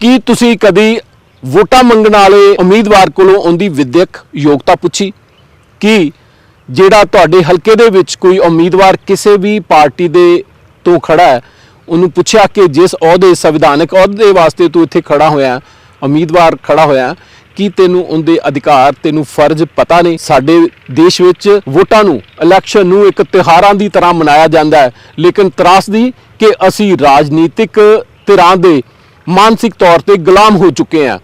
ਕੀ ਤੁਸੀਂ ਕਦੀ ਵੋਟਾਂ ਮੰਗਣ ਵਾਲੇ ਉਮੀਦਵਾਰ ਕੋਲੋਂ ਉਹਦੀ ਵਿਦਿਅਕ ਯੋਗਤਾ ਪੁੱਛੀ? ਕਿ ਜਿਹੜਾ ਤੁਹਾਡੇ ਹਲਕੇ ਦੇ ਵਿੱਚ ਕੋਈ ਉਮੀਦਵਾਰ ਕਿਸੇ ਵੀ ਪਾਰਟੀ ਦੇ ਤੋਂ ਖੜਾ ਹੈ, ਉਹਨੂੰ ਪੁੱਛਿਆ ਕਿ ਜਿਸ ਅਹੁਦੇ ਸੰਵਿਧਾਨਕ ਅਹੁਦੇ ਵਾਸਤੇ ਤੂੰ ਇੱਥੇ ਖੜਾ ਹੋਇਆ ਉਮੀਦਵਾਰ ਖੜਾ ਹੋਇਆ ਕੀ ਤੈਨੂੰ ਉਹਦੇ ਅਧਿਕਾਰ, ਤੈਨੂੰ ਫਰਜ਼ ਪਤਾ ਨਹੀਂ ਸਾਡੇ ਦੇਸ਼ ਵਿੱਚ ਵੋਟਾਂ ਨੂੰ ਇਲੈਕਸ਼ਨ ਨੂੰ ਇੱਕ ਤਿਉਹਾਰਾਂ ਦੀ ਤਰ੍ਹਾਂ ਮਨਾਇਆ ਜਾਂਦਾ ਹੈ, ਲੇਕਿਨ ਤਰਾਸਦੀ ਕਿ ਅਸੀਂ ਰਾਜਨੀਤਿਕ ਧਿਰਾਂ ਦੇ ਮਾਨਸਿਕ ਤੌਰ ਤੇ ਗੁਲਾਮ ਹੋ ਚੁੱਕੇ ਆ।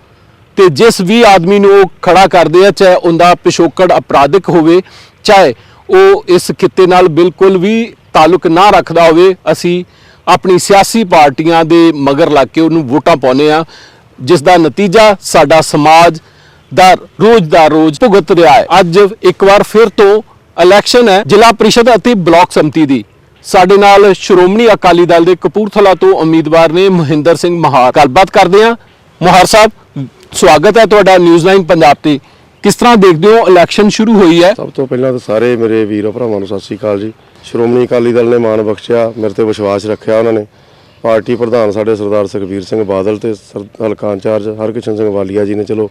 ਤੇ ਜਿਸ ਵੀ ਆਦਮੀ ਨੂੰ ਉਹ ਖੜਾ ਕਰਦੇ ਆ, ਚਾਹੇ ਉਹਦਾ ਪਿਛੋਕੜ ਅਪਰਾਧਿਕ ਹੋਵੇ, ਚਾਹੇ ਉਹ ਇਸ ਖਿੱਤੇ ਨਾਲ ਬਿਲਕੁਲ ਵੀ ਤਾਲੁਕ ਨਾ ਰੱਖਦਾ ਹੋਵੇ, ਅਸੀਂ ਆਪਣੀ ਸਿਆਸੀ ਪਾਰਟੀਆਂ ਦੇ ਮਗਰ ਲੱਗ ਕੇ ਉਹਨੂੰ ਵੋਟਾਂ ਪਾਉਨੇ ਆ। ਜਿਸ ਦਾ ਨਤੀਜਾ ਸਾਡਾ ਸਮਾਜ ਦਾ ਰੋਜ਼ ਦਾ ਰੋਜ਼ ਭੁਗਤ ਰਿਹਾ ਹੈ। ਅੱਜ ਇੱਕ ਵਾਰ ਫਿਰ ਤੋਂ ਇਲੈਕਸ਼ਨ ਹੈ, ਜ਼ਿਲ੍ਹਾ ਪ੍ਰੀਸ਼ਦ ਅਤੇ ਬਲਾਕ ਸਮਿਤੀ ਦੀ। ਸਾਡੇ ਨਾਲ ਸ਼੍ਰੋਮਣੀ ਅਕਾਲੀ ਦਲ ਦੇ ਕਪੂਰਥਲਾ ਤੋਂ ਉਮੀਦਵਾਰ ਨੇ ਮਹਿੰਦਰ ਸਿੰਘ ਮਹਾਰ। ਗੱਲਬਾਤ ਕਰਦੇ ਹਾਂ। ਮਹਾਰ ਸਾਹਿਬ, ਸਵਾਗਤ ਹੈ ਤੁਹਾਡਾ ਨਿਊਜ਼ 9 ਪੰਜਾਬ ਤੇ। ਕਿਸ ਤਰ੍ਹਾਂ ਦੇਖਦੇ ਹੋ, ਇਲੈਕਸ਼ਨ ਸ਼ੁਰੂ ਹੋਈ ਹੈ? ਸਭ ਤੋਂ ਪਹਿਲਾਂ ਤਾਂ ਸਾਰੇ ਮੇਰੇ ਵੀਰੋ ਭਰਾਵਾਂ ਨੂੰ ਸਤਿ ਸ੍ਰੀ ਅਕਾਲ ਜੀ। ਸ਼੍ਰੋਮਣੀ ਅਕਾਲੀ ਦਲ ਨੇ ਮਾਣ ਬਖਸ਼ਿਆ, ਮੇਰੇ ਤੇ ਵਿਸ਼ਵਾਸ ਰੱਖਿਆ ਉਹਨਾਂ ਨੇ। ਪਾਰਟੀ ਪ੍ਰਧਾਨ ਸਾਡੇ ਸਰਦਾਰ ਸੁਖਬੀਰ ਸਿੰਘ ਬਾਦਲ ਤੇ ਸਰ- ਹਲਕਾ ਇੰਚਾਰਜ ਹਰਕਿਸ਼ਨ ਸਿੰਘ ਵਾਲੀਆ ਜੀ ਨੇ, ਚਲੋ,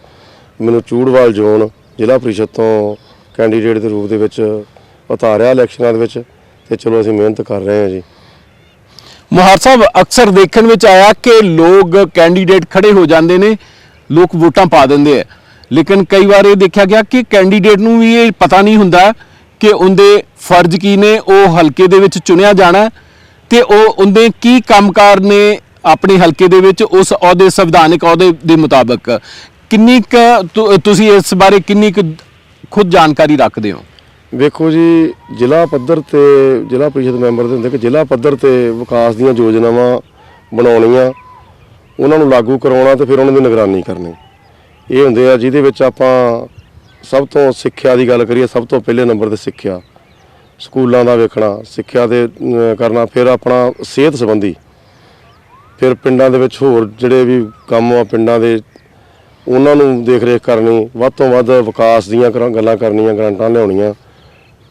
ਮੈਨੂੰ ਚੂੜਵਾਲ ਜ਼ੋਨ ਜ਼ਿਲ੍ਹਾ ਪ੍ਰੀਸ਼ਦ ਤੋਂ ਕੈਂਡੀਡੇਟ ਦੇ ਰੂਪ ਦੇ ਵਿੱਚ ਉਤਾਰਿਆ ਇਲੈਕਸ਼ਨਾਂ ਦੇ ਵਿੱਚ। ਤੇ ਚਲੋ ਅਸੀਂ ਮਿਹਨਤ ਕਰ ਰਹੇ ਹਾਂ ਜੀ। ਮਹਾਰ ਸਾਹਿਬ, ਅਕਸਰ ਦੇਖਣ ਵਿੱਚ ਆਇਆ ਕਿ ਲੋਕ ਕੈਂਡੀਡੇਟ ਖੜੇ ਹੋ ਜਾਂਦੇ ਨੇ, ਲੋਕ ਵੋਟਾਂ ਪਾ ਦਿੰਦੇ ਆ। ਲੇਕਿਨ ਕਈ ਵਾਰ ਇਹ ਦੇਖਿਆ ਗਿਆ ਕਿ ਕੈਂਡੀਡੇਟ ਨੂੰ ਵੀ ਇਹ ਪਤਾ ਨਹੀਂ ਹੁੰਦਾ ਕਿ ਉਹਦੇ ਫਰਜ਼ ਕੀ ਨੇ, ਉਹ ਹਲਕੇ ਦੇ ਵਿੱਚ ਚੁਣਿਆ ਜਾਣਾ ਹੈ ਤੇ ਉਹ ਉਹਦੇ ਕੀ ਕੰਮਕਾਰ ਨੇ ਆਪਣੇ ਹਲਕੇ ਦੇ ਵਿੱਚ ਉਸ ਅਹੁਦੇ, ਸੰਵਿਧਾਨਿਕ ਅਹੁਦੇ ਦੇ ਮੁਤਾਬਕ। ਕਿੰਨੀ ਕੁ ਤੁ- ਤੁਸੀਂ ਇਸ ਬਾਰੇ ਕਿੰਨੀ ਕੁ ਖੁਦ ਜਾਣਕਾਰੀ ਰੱਖਦੇ ਹੋ? ਵੇਖੋ ਜੀ, ਜ਼ਿਲ੍ਹਾ ਪੱਧਰ ਤੇ, ਜ਼ਿਲ੍ਹਾ ਪ੍ਰੀਸ਼ਦ ਮੈਂਬਰ ਦੇ ਹੁੰਦੇ ਕਿ ਜ਼ਿਲ੍ਹਾ ਪੱਧਰ ਤੇ ਵਿਕਾਸ ਦੀਆਂ ਯੋਜਨਾਵਾਂ ਬਣਾਉਣੀਆਂ, ਉਹਨਾਂ ਨੂੰ ਲਾਗੂ ਕਰਾਉਣਾ ਤੇ ਫਿਰ ਉਹਨਾਂ ਦੀ ਨਿਗਰਾਨੀ ਕਰਨੀ। ਇਹ ਹੁੰਦੇ ਆ ਜਿਹਦੇ ਵਿੱਚ ਆਪਾਂ ਸਭ ਤੋਂ ਸਿੱਖਿਆ ਦੀ ਗੱਲ ਕਰੀਏ, ਸਭ ਤੋਂ ਪਹਿਲੇ ਨੰਬਰ ਤੇ ਸਿੱਖਿਆ। ਸਕੂਲਾਂ ਦਾ ਵੇਖਣਾ, ਸਿੱਖਿਆ ਦੇ ਕਰਨਾ, ਫਿਰ ਆਪਣਾ ਸਿਹਤ ਸੰਬੰਧੀ। ਫਿਰ ਪਿੰਡਾਂ ਦੇ ਵਿੱਚ ਹੋਰ ਜਿਹੜੇ ਵੀ ਕੰਮ ਆ ਪਿੰਡਾਂ ਦੇ, ਉਹਨਾਂ ਨੂੰ ਦੇਖ ਰੇਖ ਕਰਨੀ, ਵੱਧ ਤੋਂ ਵੱਧ ਵਿਕਾਸ ਦੀਆਂ ਕਰਾਂ- ਗੱਲਾਂ ਕਰਨੀਆਂ, ਗ੍ਰਾਂਟਾਂ ਲਿਆਉਣੀਆਂ।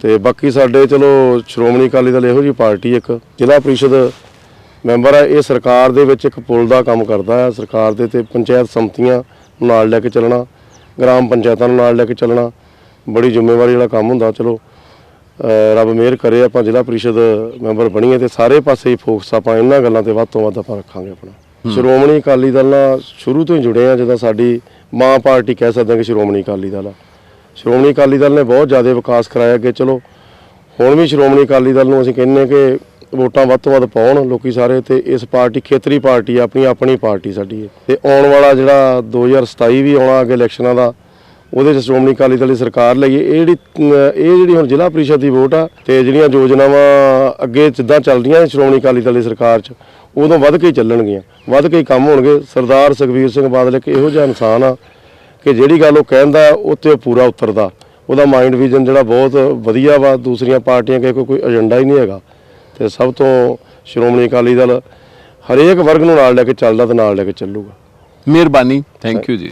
ਤੇ ਬਾਕੀ ਸਾਡੇ ਚਲੋ ਸ਼੍ਰੋਮਣੀ ਅਕਾਲੀ ਦਲ ਇਹੋ ਜਿਹੀ ਪਾਰਟੀ ਇੱਕ ਜ਼ਿਲ੍ਹਾ ਪ੍ਰੀਸ਼ਦ ਮੈਂਬਰ ਹੈ ਇਹ ਸਰਕਾਰ ਦੇ ਵਿੱਚ ਇੱਕ ਪੁਲ ਦਾ ਕੰਮ ਕਰਦਾ ਹੈ ਸਰਕਾਰ ਦੇ ਤੇ ਪੰਚਾਇਤ ਸੰਮਤੀਆਂ ਨਾਲ ਲੈ ਕੇ ਚੱਲਣਾ ਗ੍ਰਾਮ ਪੰਚਾਇਤਾਂ ਨੂੰ ਨਾਲ ਲੈ ਕੇ ਚੱਲਣਾ ਬੜੀ ਜ਼ਿੰਮੇਵਾਰੀ ਵਾਲਾ ਕੰਮ ਹੁੰਦਾ ਚਲੋ ਰੱਬ ਮਿਹਰ ਕਰੇ ਆਪਾਂ ਜ਼ਿਲ੍ਹਾ ਪ੍ਰੀਸ਼ਦ ਮੈਂਬਰ ਬਣੀਏ ਤੇ ਸਾਰੇ ਪਾਸੇ ਹੀ ਫੋਕਸ ਆਪਾਂ ਇਹਨਾਂ ਗੱਲਾਂ ਤੇ ਵੱਧ ਤੋਂ ਵੱਧ ਆਪਾਂ ਰੱਖਾਂਗੇ ਆਪਣਾ। ਸ਼੍ਰੋਮਣੀ ਅਕਾਲੀ ਦਲ ਨਾਲ ਸ਼ੁਰੂ ਤੋਂ ਹੀ ਜੁੜੇ ਆ ਜਿੱਦਾਂ ਸਾਡੀ ਮਾਂ ਪਾਰਟੀ ਕਹਿ ਸਕਦੇ ਹਾਂ ਕਿ ਸ਼੍ਰੋਮਣੀ ਅਕਾਲੀ ਦਲ ਆ। ਸ਼੍ਰੋਮਣੀ ਅਕਾਲੀ ਦਲ ਨੇ ਬਹੁਤ ਜ਼ਿਆਦਾ ਵਿਕਾਸ ਕਰਾਇਆ ਕਿ ਚਲੋ ਹੁਣ ਵੀ ਸ਼੍ਰੋਮਣੀ ਅਕਾਲੀ ਦਲ ਨੂੰ ਅਸੀਂ ਕਹਿੰਦੇ ਕਿ ਵੋਟਾਂ ਵੱਧ ਤੋਂ ਵੱਧ ਪਾਉਣ ਲੋਕੀ ਸਾਰੇ ਤੇ ਇਸ ਪਾਰਟੀ ਖੇਤਰੀ ਪਾਰਟੀ ਆ, ਆਪਣੀ ਆਪਣੀ ਪਾਰਟੀ ਸਾਡੀ ਹੈ ਤੇ ਆਉਣ ਵਾਲਾ ਜਿਹੜਾ 2027 ਵੀ ਆਉਣਾ ਅੱਗੇ ਇਲੈਕਸ਼ਨਾਂ ਦਾ ਉਹਦੇ ਚ ਸ਼੍ਰੋਮਣੀ ਅਕਾਲੀ ਦਲ ਦੀ ਸਰਕਾਰ ਲਈ ਇਹ ਜਿਹੜੀ ਇਹ ਜਿਹੜੀ ਹੁਣ ਜ਼ਿਲ੍ਹਾ ਪ੍ਰੀਸ਼ਦ ਦੀ ਵੋਟ ਆ ਤੇ ਜਿਹੜੀਆਂ ਯੋਜਨਾਵਾਂ ਅੱਗੇ ਜਿੱਦਾਂ ਚੱਲਦੀਆਂ ਸ਼੍ਰੋਮਣੀ ਅਕਾਲੀ ਦਲ ਦੀ ਸਰਕਾਰ ਚ ਉਦੋਂ ਵੱਧ ਕੇ ਹੀ ਚੱਲਣਗੀਆਂ। ਵੱਧ ਕੇ ਹੀ ਕੰਮ ਹੋਣਗੇ। ਸਰਦਾਰ ਸੁਖਬੀਰ ਸਿੰਘ ਬਾਦਲ ਇੱਕ ਇਹੋ ਜਿਹਾ ਇਨਸਾਨ ਆ ਕਿ ਜਿਹੜੀ ਗੱਲ ਉਹ ਕਹਿੰਦਾ ਉੱਤੇ ਉਹ ਪੂਰਾ ਉਤਰਦਾ। ਉਹਦਾ ਮਾਈਂਡ ਵਿਜ਼ਨ ਜਿਹੜਾ ਬਹੁਤ ਵਧੀਆ ਵਾ ਦੂਸਰੀਆਂ ਪਾਰਟੀਆਂ ਕੇ ਕੋਈ ਏਜੰਡਾ ਹੀ ਨਹੀਂ ਹੈਗਾ। ਤੇ ਸਭ ਤੋਂ ਸ਼੍ਰੋਮਣੀ ਅਕਾਲੀ ਦਲ ਹਰੇਕ ਵਰਗ ਨੂੰ ਨਾਲ ਲੈ ਕੇ ਚੱਲਦਾ ਤੇ ਨਾਲ ਲੈ ਕੇ ਚੱਲੂਗਾ। ਮਿਹਰਬਾਨੀ। ਥੈਂਕ ਯੂ ਜੀ।